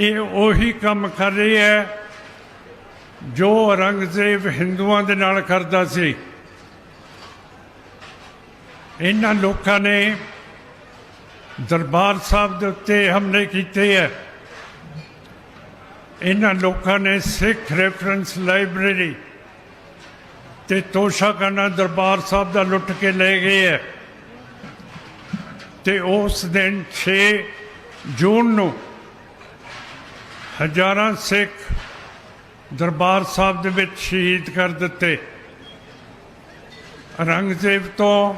ਇਹ ਉਹੀ ਕੰਮ ਕਰ ਰਹੀ ਹੈ ਜੋ ਔਰੰਗਜ਼ੇਬ ਹਿੰਦੂਆਂ ਦੇ ਨਾਲ ਕਰਦਾ ਸੀ। ਇਹਨਾਂ ਲੋਕਾਂ ਨੇ ਦਰਬਾਰ ਸਾਹਿਬ ਦੇ ਉੱਤੇ ਹਮਲੇ ਕੀਤੇ ਹੈ। ਇਹਨਾਂ ਲੋਕਾਂ ਨੇ ਸਿੱਖ ਰੈਫਰੈਂਸ ਲਾਇਬ੍ਰੇਰੀ ਤੇ ਤੋਸ਼ਾਖਾਨਾ ਦਰਬਾਰ ਸਾਹਿਬ ਦਾ ਲੁੱਟ ਕੇ ਲੈ ਗਏ ਹੈ। ਤੇ ਉਸ ਦਿਨ 6 ਜੂਨ ਨੂੰ ਹਜ਼ਾਰਾਂ ਸਿੱਖ ਦਰਬਾਰ ਸਾਹਿਬ ਦੇ ਵਿੱਚ ਸ਼ਹੀਦ ਕਰ ਦਿੱਤੇ। ਔਰੰਗਜ਼ੇਬ ਤੋਂ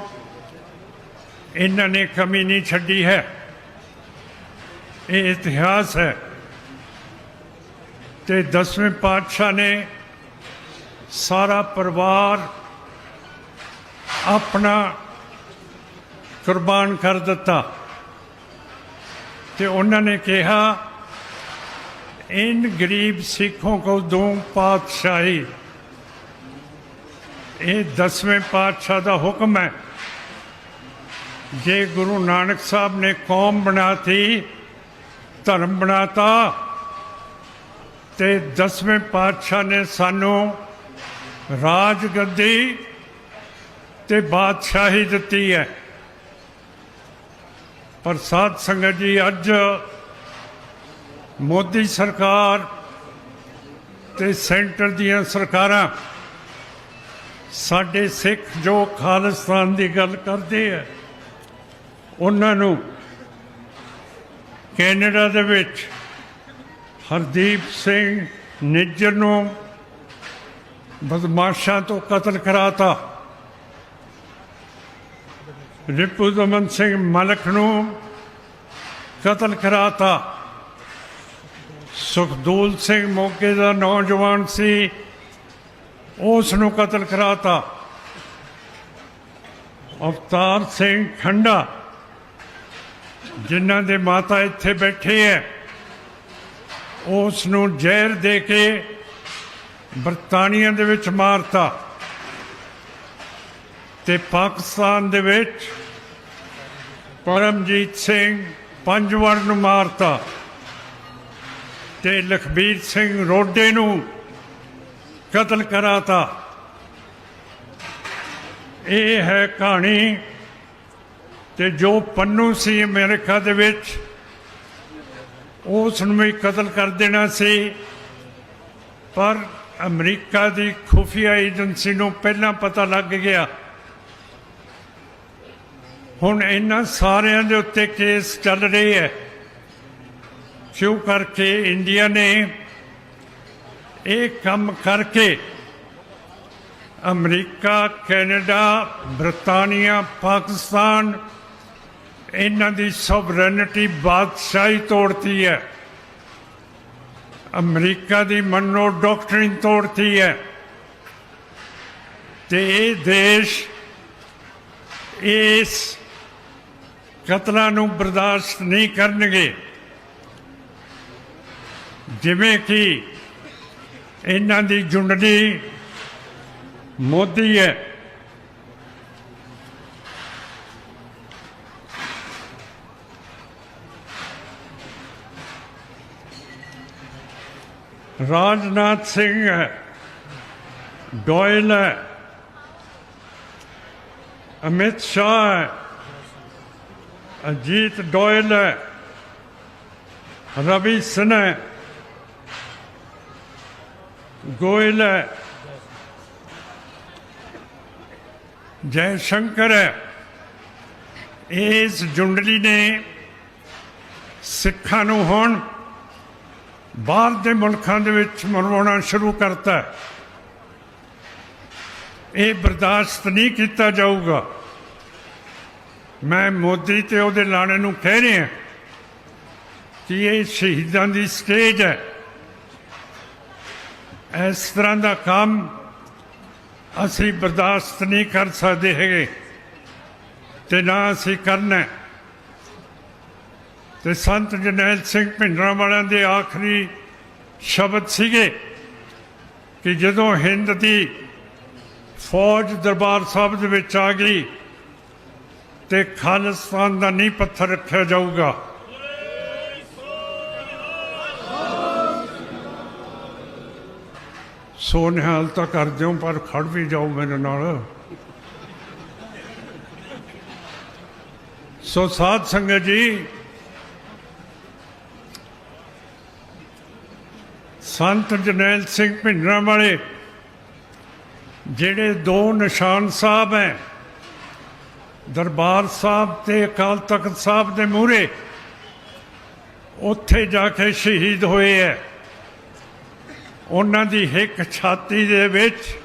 ਇਹਨਾਂ ਨੇ ਕਮੀ ਨਹੀਂ ਛੱਡੀ ਹੈ। ਇਹ ਇਤਿਹਾਸ ਹੈ। ਤੇ ਦਸਵੇਂ ਪਾਤਸ਼ਾਹ ਨੇ ਸਾਰਾ ਪਰਿਵਾਰ ਆਪਣਾ ਕੁਰਬਾਨ ਕਰ ਦਿੱਤਾ। ਤੇ ਉਹਨਾਂ ਨੇ ਕਿਹਾ इन गरीब सिखों को दूं पातशाही ਇਹ ਦਸਵੇਂ ਪਾਤਸ਼ਾਹ ਦਾ ਹੁਕਮ ਹੈ ਜੇ ਗੁਰੂ ਨਾਨਕ ਸਾਹਿਬ ਨੇ ਕੌਮ ਬਣਾਤੀ ਧਰਮ ਬਣਾਤਾ ਤੇ ਦਸਵੇਂ ਪਾਤਸ਼ਾਹ ਨੇ ਸਾਨੂੰ ਰਾਜ ਗੱਦੀ ਤੇ ਬਾਦਸ਼ਾਹੀ ਦਿੱਤੀ ਹੈ ਪਰ ਸਾਧ ਸੰਗਤ ਜੀ ਅੱਜ ਮੋਦੀ ਸਰਕਾਰ ਤੇ ਸੈਂਟਰ ਦੀਆਂ ਸਰਕਾਰਾਂ, ਸਾਡੇ ਸਿੱਖ ਜੋ ਖਾਲਿਸਤਾਨ ਦੀ ਗੱਲ ਕਰਦੇ ਆ, ਉਹਨਾਂ ਨੂੰ ਕੈਨੇਡਾ ਦੇ ਵਿੱਚ ਹਰਦੀਪ ਸਿੰਘ ਨਿੱਜਰ ਨੂੰ ਬਦਮਾਸ਼ਾਂ ਤੋਂ ਕਤਲ ਕਰਾਤਾ। ਰਿਪੂ ਦਮਨ ਸਿੰਘ ਮਲਕ ਨੂੰ ਕਤਲ ਕਰਾਤਾ। ਸੁਖਦੂਲ ਸਿੰਘ ਮੋਗੇ ਦਾ ਨੌਜਵਾਨ ਸੀ ਉਸ ਨੂੰ ਕਤਲ ਕਰਾਤਾ। ਅਵਤਾਰ ਸਿੰਘ ਖੰਡਾ, ਜਿਨ੍ਹਾਂ ਦੇ ਮਾਤਾ ਇੱਥੇ ਬੈਠੇ ਹੈ ਉਸ ਨੂੰ ਜ਼ਹਿਰ ਦੇ ਕੇ ਬਰਤਾਨੀਆ ਦੇ ਵਿੱਚ ਮਾਰਤਾ। ਤੇ ਪਾਕਿਸਤਾਨ ਦੇ ਵਿੱਚ ਪਰਮਜੀਤ ਸਿੰਘ ਪੰਜਵੜ ਨੂੰ ਮਾਰਤਾ। ਤੇ ਲਖਬੀਰ ਸਿੰਘ ਰੋਡੇ ਨੂੰ ਕਤਲ ਕਰਾਤਾ। ਇਹ ਹੈ ਕਹਾਣੀ ਤੇ ਜੋ ਪੰਨੂ ਸੀ ਅਮਰੀਕਾ ਦੇ ਵਿੱਚ, ਉਸ ਨੂੰ ਵੀ ਕਤਲ ਕਰ ਦੇਣਾ ਸੀ। ਪਰ ਅਮਰੀਕਾ ਦੀ ਖੁਫੀਆ ਏਜੰਸੀ ਨੂੰ ਪਹਿਲਾਂ ਪਤਾ ਲੱਗ ਗਿਆ। ਹੁਣ ਇਹਨਾਂ ਸਾਰਿਆਂ ਦੇ ਉੱਤੇ ਕੇਸ ਚੱਲ ਰਹੇ ਹੈ। ਕਿਉਂ ਕਰਕੇ ਇੰਡੀਆ ਨੇ ਇਹ ਕੰਮ ਕਰਕੇ ਅਮਰੀਕਾ, ਕੈਨੇਡਾ ਬ੍ਰਿਟਾਨੀਆ ਪਾਕਿਸਤਾਨ ਇਹਨਾਂ ਦੀ ਸੋਵਰੇਨਿਟੀ ਬਾਦਸ਼ਾਹੀ ਤੋੜਤੀ ਹੈ। ਅਮਰੀਕਾ ਦੀ ਮਨੋ ਡਾਕਟਰਿਨ ਤੋੜਤੀ ਹੈ। ਤੇ ਇਹ ਦੇਸ਼ ਇਸ ਕਤਲਾਂ ਨੂੰ ਬਰਦਾਸ਼ਤ ਨਹੀਂ ਕਰਨਗੇ। ਜਿਵੇਂ ਕਿ ਇਹਨਾਂ ਦੀ ਜੁੰਡਲੀ ਮੋਦੀ ਹੈ। ਰਾਜਨਾਥ ਸਿੰਘ ਹੈ ਡੋਇਲ ਹੈ, ਅਮਿਤ ਸ਼ਾਹ ਹੈ, ਅਜੀਤ ਡੋਇਲ ਹੈ, ਰਵੀ ਸਿन्हा ਹੈ ਗੋਇਲ ਹੈ। ਜੈ ਸ਼ੰਕਰ ਹੈ। ਇਸ ਜੁੰਡਲੀ ਨੇ ਸਿੱਖਾਂ ਨੂੰ ਹੁਣ ਬਾਹਰ ਦੇ ਮੁਲਕਾਂ ਦੇ ਵਿੱਚ ਮਰਵਾਉਣਾ ਸ਼ੁਰੂ ਕਰਤਾ ਇਹ ਬਰਦਾਸ਼ਤ ਨਹੀਂ ਕੀਤਾ ਜਾਊਗਾ। ਮੈਂ ਮੋਦੀ ਤੇ ਉਹਦੇ ਲਾਣੇ ਨੂੰ ਕਹਿ ਰਿਹਾ ਕਿ ਇਹ ਸ਼ਹੀਦਾਂ ਦੀ ਸਟੇਜ ਹੈ। ਇਸ ਤਰ੍ਹਾਂ ਦਾ ਕੰਮ ਅਸੀਂ ਬਰਦਾਸ਼ਤ ਨਹੀਂ ਕਰ ਸਕਦੇ ਹੈਗੇ ਤੇ ਨਾ ਅਸੀਂ ਕਰਨਾ ਹੈ। ਤੇ ਸੰਤ ਜਰਨੈਲ ਸਿੰਘ ਭਿੰਡਰਾਂ ਵਾਲਿਆਂ ਦੇ ਆਖਰੀ ਸ਼ਬਦ ਸੀਗੇ ਕਿ ਜਦੋਂ ਹਿੰਦ ਦੀ ਫੌਜ ਦਰਬਾਰ ਸਾਹਿਬ ਦੇ ਵਿੱਚ ਆ ਗਈ ਤੇ ਖਾਲਿਸਤਾਨ ਦਾ ਨੀਂਹ ਪੱਥਰ ਰੱਖਿਆ ਜਾਊਗਾ ਸੋ ਨਿਹਾਲ ਤਾਂ ਕਰ ਦਿਓ, ਪਰ ਖੜ ਵੀ ਜਾਓ ਮੇਰੇ ਨਾਲ। ਸੋ ਸਾਧ ਸੰਗਤ ਜੀ, ਸੰਤ ਜਨੈਲ ਸਿੰਘ ਭਿੰਡਰਾਂ ਵਾਲੇ, ਜਿਹੜੇ ਦੋ ਨਿਸ਼ਾਨ ਸਾਹਿਬ ਹੈ, ਦਰਬਾਰ ਸਾਹਿਬ ਤੇ ਅਕਾਲ ਤਖਤ ਸਾਹਿਬ ਦੇ ਮੂਹਰੇ, ਉੱਥੇ ਜਾ ਕੇ ਸ਼ਹੀਦ ਹੋਏ ਹੈ। ਉਹਨਾਂ ਦੀ ਇੱਕ ਛਾਤੀ ਦੇ ਵਿੱਚ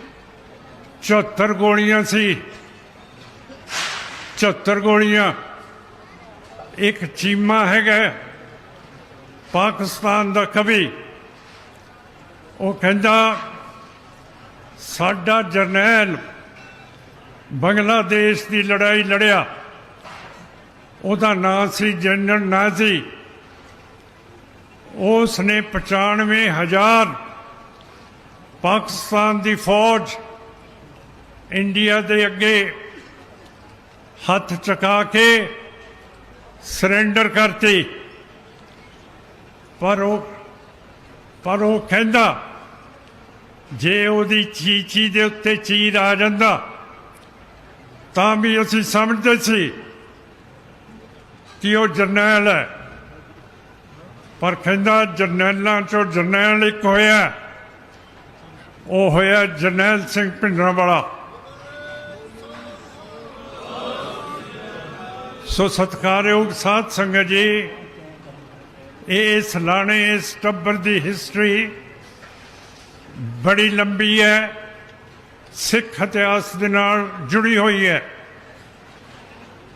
74 ਗੋਲੀਆਂ ਸੀ। 74 ਗੋਲੀਆਂ। ਇੱਕ ਚੀਮਾ ਹੈਗਾ ਪਾਕਿਸਤਾਨ ਦਾ ਕਵੀ। ਉਹ ਕਹਿੰਦਾ, ਸਾਡਾ ਜਰਨੈਲ ਬੰਗਲਾਦੇਸ਼ ਦੀ ਲੜਾਈ ਲੜਿਆ। ਉਹਦਾ ਨਾਂ ਸੀ ਜਨਰਲ ਨਾਜ਼ੀ। ਉਸ ਨੇ 95000 ਪਾਕਿਸਤਾਨ ਦੀ ਫੌਜ ਇੰਡੀਆ ਦੇ ਅੱਗੇ ਹੱਥ ਚੁਕਾ ਕੇ ਸਰੈਂਡਰ ਕਰਤੀ। ਪਰ ਉਹ ਪਰ ਉਹ ਕਹਿੰਦਾ, ਜੇ ਉਹਦੀ ਚੀਚੀ ਦੇ ਉੱਤੇ ਚੀਰ ਆ ਜਾਂਦਾ, ਤਾਂ ਵੀ ਅਸੀਂ ਸਮਝਦੇ ਸੀ ਕਿ ਉਹ ਜਰਨੈਲ ਹੈ। ਪਰ ਕਹਿੰਦਾ, ਜਰਨੈਲਾਂ ਚੋਂ ਜਰਨੈਲ ਇੱਕ ਹੋਇਆ। ਉਹ ਹੋਇਆ ਜਰਨੈਲ ਸਿੰਘ ਭਿੰਡਰਾਂ ਵਾਲਾ। ਸੋ ਸਤਿਕਾਰਯੋਗ ਸਾਧ ਸੰਗਤ ਜੀ ਇਹ ਇਸ ਲਾਣੇ, ਇਸ ਟੱਬਰ ਦੀ ਹਿਸਟਰੀ ਬੜੀ ਲੰਬੀ ਹੈ, ਸਿੱਖ ਇਤਿਹਾਸ ਦੇ ਨਾਲ ਜੁੜੀ ਹੋਈ ਹੈ।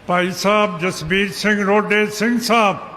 ਭਾਈ ਸਾਹਿਬ ਜਸਬੀਰ ਸਿੰਘ, ਰੋਡੇ ਸਿੰਘ ਸਾਹਿਬ